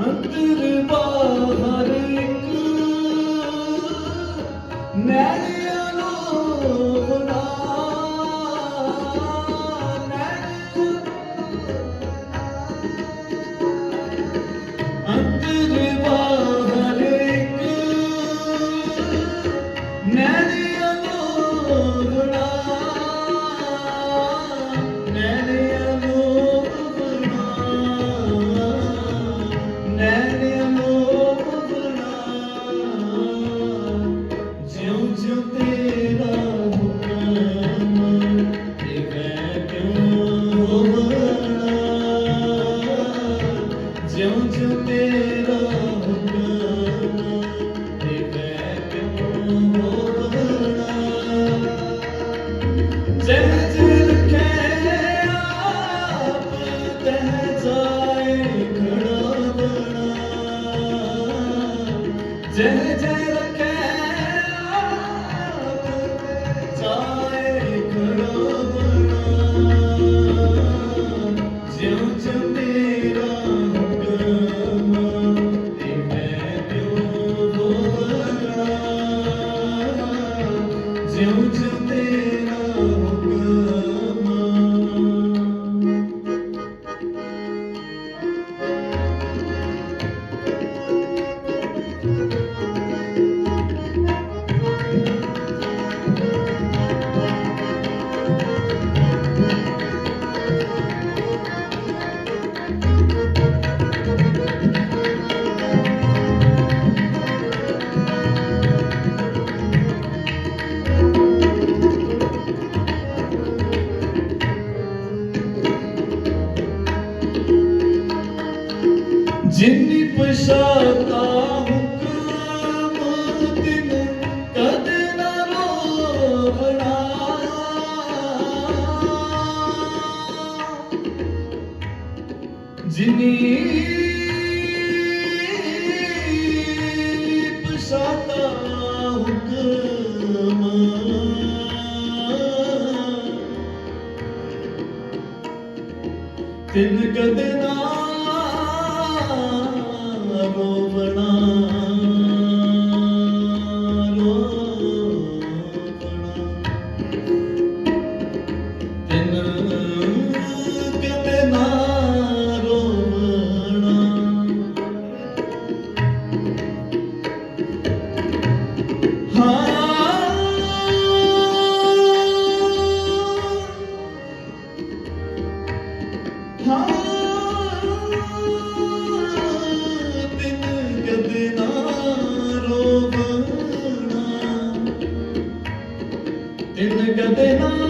ਮੰਦਰ ਬਾਹਰ ਇੱਕ ਨੈਣ जय जय रखे आप जाए खड़ा ਜਿੰਨੀ ਪਛਾਤਾ ਹੁਕਮ ਤਿਨ ਕਦੇ ਨਾ ਰੋਵਣਾ ਜਿੰਨੀ cadena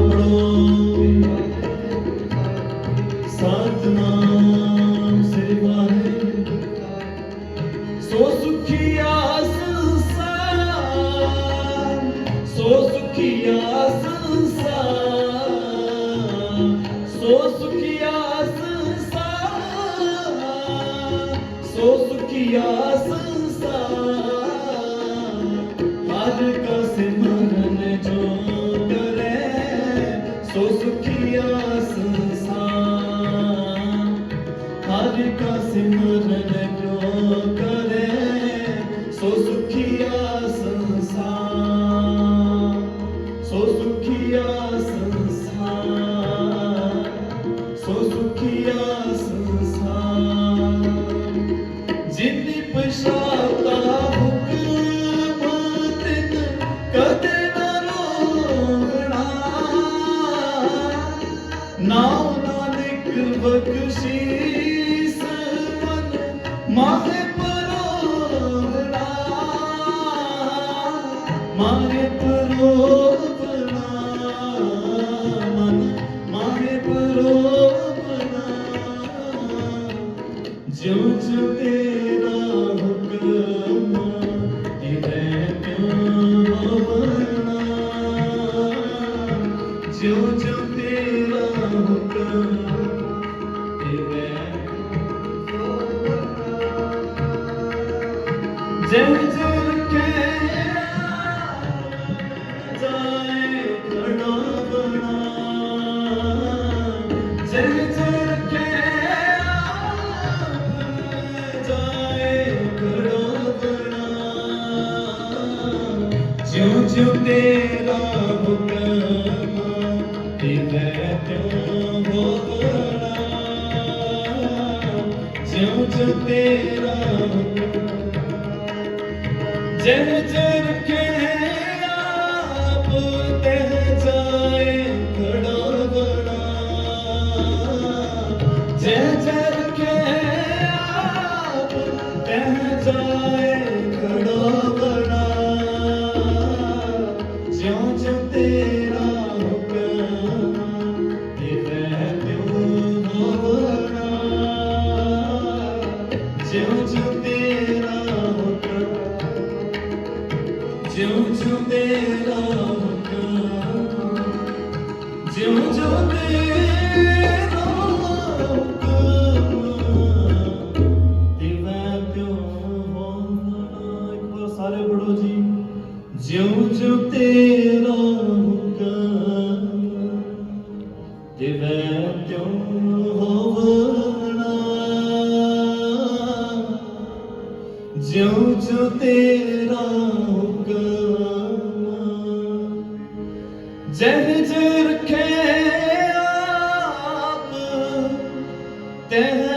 ਸੋ ਸੁਖੀਆ ਸੰਸਾਰ, ਸੋ ਸੁਖੀਆ ਸੰਸਾਰ। ਹਰ ਕਾ ਸਿਮਰਨ ਜੋ ਕਰੇ, ਸੋ ਸੁਖੀਆ ਸੰਸਾਰ। ਹਰ ਕਾ ਸਿਮਰਨ ਬਖਸ਼ੀਸ ਮਨ ਮਾਹੇ ਪਰੋਣਾ ਮਾਹੇ ਪਰੋਣਾ ਮਨ ਮਾਹੇ ਪਰੋਣਾ ਜਿਉ ਜਿਉ ਤੇਰਾ ਹੁਕਮ ਤਿਵੇਂ ਕਿਉ ਹੋਵਣਾ ਜਿਉ ਤੇਰਾ ਹੁਕਮ ਤਿਵੇਂ ਤਿਉ ਹੋਵਣਾ ਜਿਉ ਜਿਉ ਤੇਰਾ ਜਨ ਜਨ ਕੇ ਆਪ ਤੇ ਜਾਏ ਖੜਾ ਬਣਾ। ਜਨ ਜਨ ਕੇ ਆਪ ਤੇ ਜਾਏ ਖੜਾ ਬਣਾ। ਜਿਉ ਜਿਉ ਤਿਵੇਂ ਪਿਓ ਹੋਣਾ ਜਿਉ ਜਿਉ ਤੇਰਾ ਹੁਕਮ ਜਹ ਜਹ ਰਖੇ ਆਪ ਤਹ